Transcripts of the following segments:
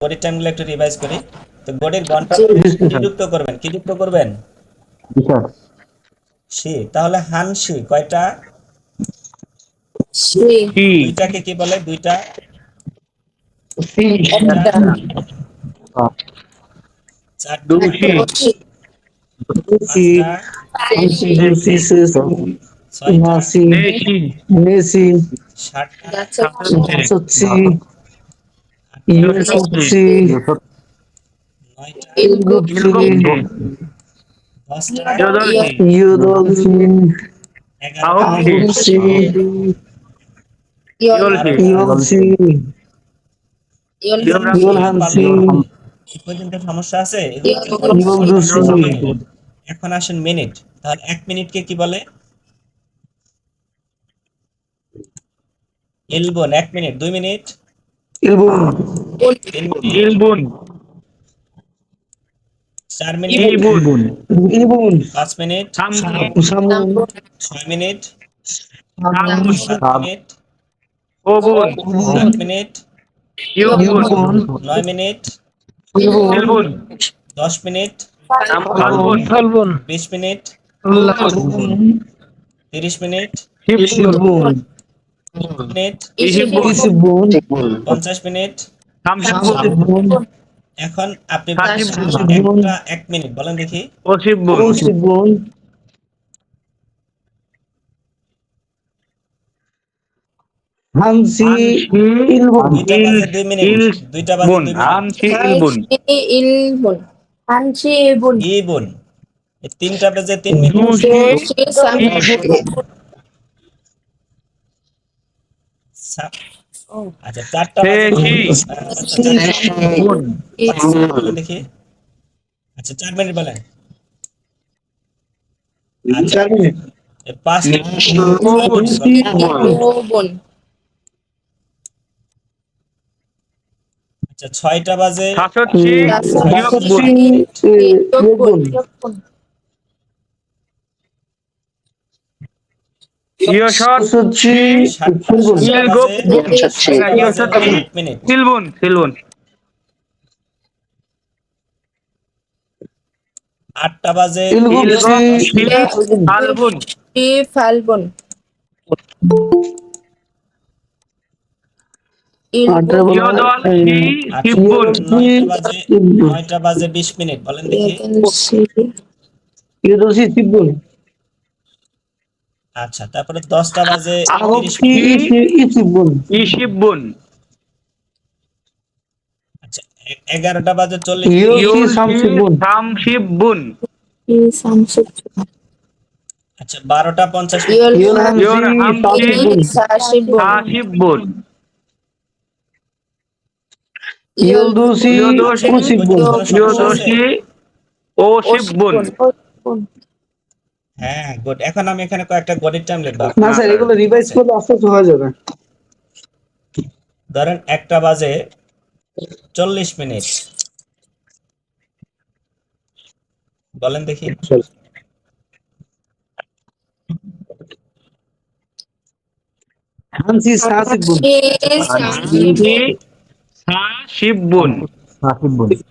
গড়ির টাইমগুলো একটু রিভাইজ করি। তো গড়ির ঘণ্টা কি যুক্ত করবেন? কি যুক্ত করবেন? সি তাহলে হান সি কয়টা? দুইটাকে কি বলে? দুইটা? সি। সমস্যা আছে এখন আসেন মিনিট তাহলে এক মিনিটকে কি বলে ইলবন এক মিনিট দুই মিনিট ইলবুন। ইলবুন। চার মিনিট। ইলবুন। ইলবুন। পাঁচ মিনিট। ছয় মিনিট। সামবুন সাত মিনিট। ওবুন আট মিনিট। ইলবুন। নয় মিনিট। ইলবুন। দশ মিনিট। বিশ মিনিট। তিরিশ মিনিট। ইলবুন। মিনিট। পঞ্চাশ মিনিট। এখন আপনি এক মিনিট। বলেন দেখি। হামসি ইলবুন দুইটা বাজে দুই মিনিট। দুইটা বাজে বুন দুই ইলবুন তিনটা বাজে তিন মিনিট দুশি সি সামবুন সা- আচ্ছা চারটা। আচ্ছা, চারটা- দেখি আচ্ছা চার মিনিট বলেন। চার মিনিট। আচ্ছা ছয়টা বাজে সাতষট্টি ইয়োবুন ইলবুন ইয়সট সচ্ছি সাতটা ইলবুন বাজে আট মিনিট সিলবুন সিলবুন আটটা বাজে। আচ্ছা, সিবুন নয়টা বাজে বিশ মিনিট। বলেন দেখি। আচ্ছা তারপরে দশটা বাজে আচ্ছা এগারোটা বাজে চল্লিশ আচ্ছা বারোটা পঞ্চাশ ইয়োদোসি ওসিবুন হ্যাঁ গুড এখন আমি এখানে কয়েকটা গড়ির টাইম লিখব না স্যার এগুলো রিভাইজ করলে আস্তে আস্তে হয়ে যাবে। ধরেন একটা বাজে চল্লিশ মিনিট। বলেন দেখি। হানসি সাসিবুন সি সামসুন সাসিবুন সাসিবুন হানসি হানসি সাসিবুন সাসিবুন আচ্ছা হানসি উবুন উসিবুন ওবুন ওসিবুন দুশি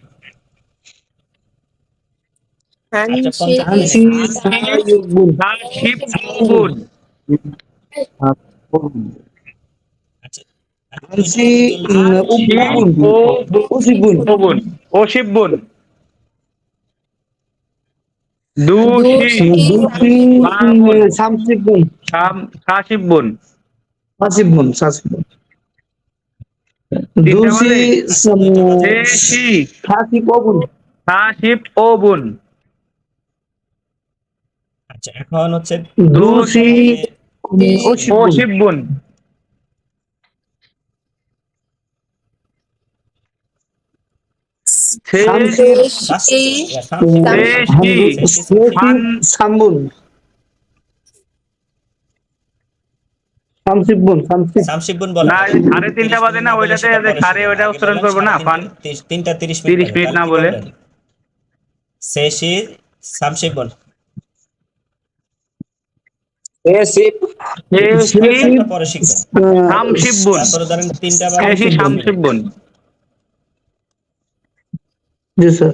দুসি সামসিবুন সাম সাসিবুন সাসিবুন সাসিবুন দুসি? দেশি সাসিবুন সাসিব ওবুন আচ্ছা এখন হচ্ছে দুসি সি সামসিবুন সামসিব শামসিবুন বলেন না সাড়ে তিনটা বাজে না ওইটাতে সাড়ে ওইটা উচ্চারণ করব না ফান। তিনটা তিরিশ 30 মিনিট না বলে। শেষি শামসিবুন দেশি পরে শিখবেন শামসিবুন তারপরে ধরেন তিনটা বাজে দেশি শামসিবুন জি স্যার।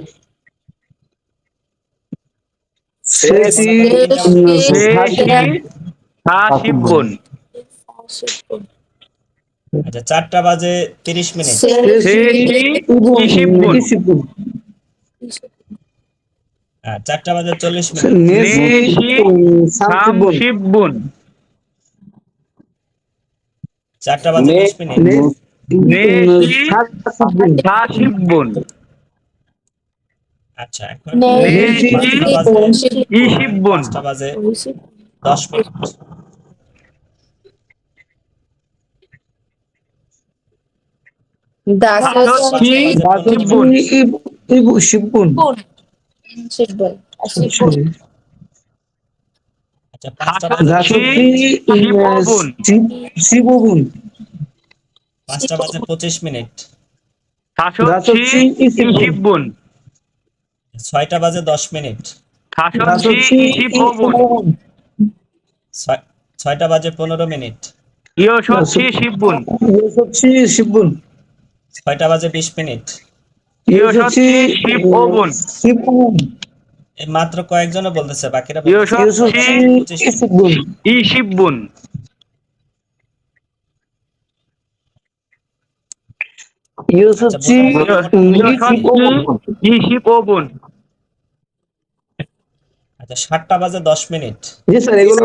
আচ্ছা চারটা বাজে তিরিশ মিনিট শেষি ইশিবুন ইসিবুন হ্যাঁ, চারটা বাজে চল্লিশ মিনিট। চারটা বাজে বিশ মিনিট। আচ্ছা এখন পাঁচটা বাজে দশ মিনিট। দাসি দাসুবুন আচ্ছা পাঁচটা বাজে। পঁচিশ মিনিট। ছয়টা বাজে দশ মিনিট। ছয়টা বাজে পনেরো মিনিট। ছয়টা বাজে বিশ মিনিট। মাত্র কয়েকজনও বলতেছে বাকিরা ইশিবুন আচ্ছা সাতটা বাজে দশ মিনিট। জি স্যার এগুলো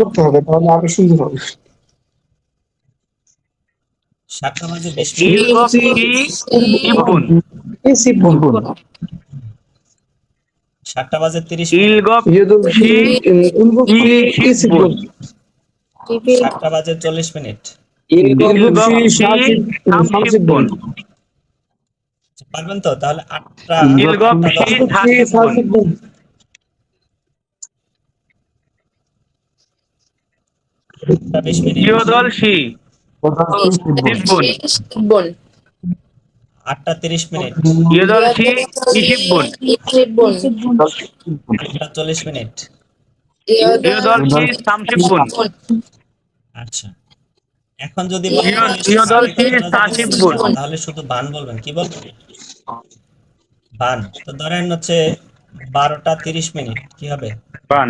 করতে হবে তাহলে আরও সুন্দর হবে। সাতটা বাজে বিশ সাতটা বাজে তিরিশ সাতটা বাজে চল্লিশ মিনিট আচ্ছা, পারবেন তো তাহলে আটটা বিশ মিনিট আটটা তিরিশ মিনিট। ইয়োদল ইশিবুন আটটা চল্লিশ মিনিট। আচ্ছা। এখন যদি। তাহলে শুধু বান বলবেন কি বলবেন? বান। তো ধরেন হচ্ছে বারোটা তিরিশ মিনিট কি হবে? বান।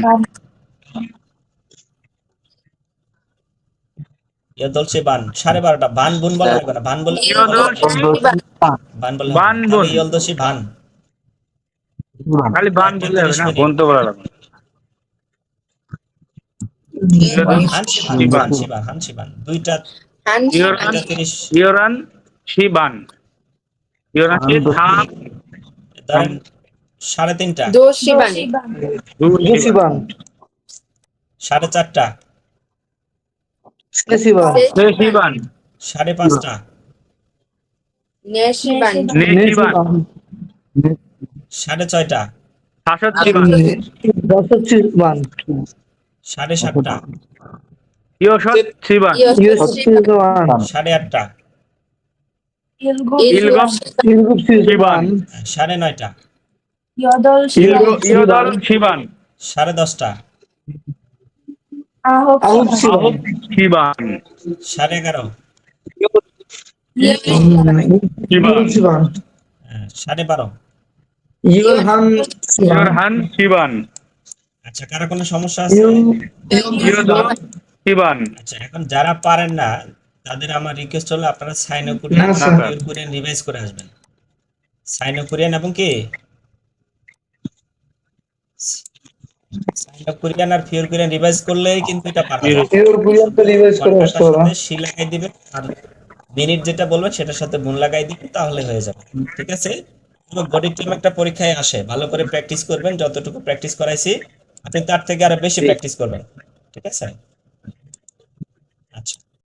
ইয়দল সে বান সাড়ে বারোটা বান বুন বলা লাগবে না বান বলে বান বলে বান বুন। ইয়লদোষী বান। খালি বান। বললে হবে না? বন তো বলা লাগবে সাড়ে তিনটা। সাড়ে চারটা। সাড়ে পাঁচটা। সাড়ে ছয়টা। সাড়ে সাতটা। সাড়ে আটটা। সাড়ে নয়টা। সাড়ে দশটা। সাড়ে এগারো। শিবান। শিবান। সাড়ে বারো। ইউরহান ইয়োরহান শিবান। আচ্ছা কারও কোনো সমস্যা আছে? শিবান। আচ্ছা এখন যারা পারেন না তাদের আমার রিকোয়েস্ট হলো আপনারা সাইন আপ করে করে রিভাইজ করে আসবেন। সাইন আপ করিয়েন এবং কি? সাইন আপ করিয়েন আর ফিওর করে রিভাইজ করলেই কিন্তু এটা পারবেন এর পর্যন্ত রিভাইজ করে আসতে ঘন্টাটার সি লাগাই দিবেন আর মিনিট যেটা বলবেন সেটার সাথে গুণ লাগাই দিবে তাহলে হয়ে যাবে। ঠিক আছে? গণিত টিম একটা পরীক্ষায় আসে ভালো করে প্র্যাকটিস করবেন যতটুকু প্র্যাকটিস করাইছি আপনি তার থেকে আরও বেশি প্র্যাকটিস করবেন। ঠিক আছে? আচ্ছা।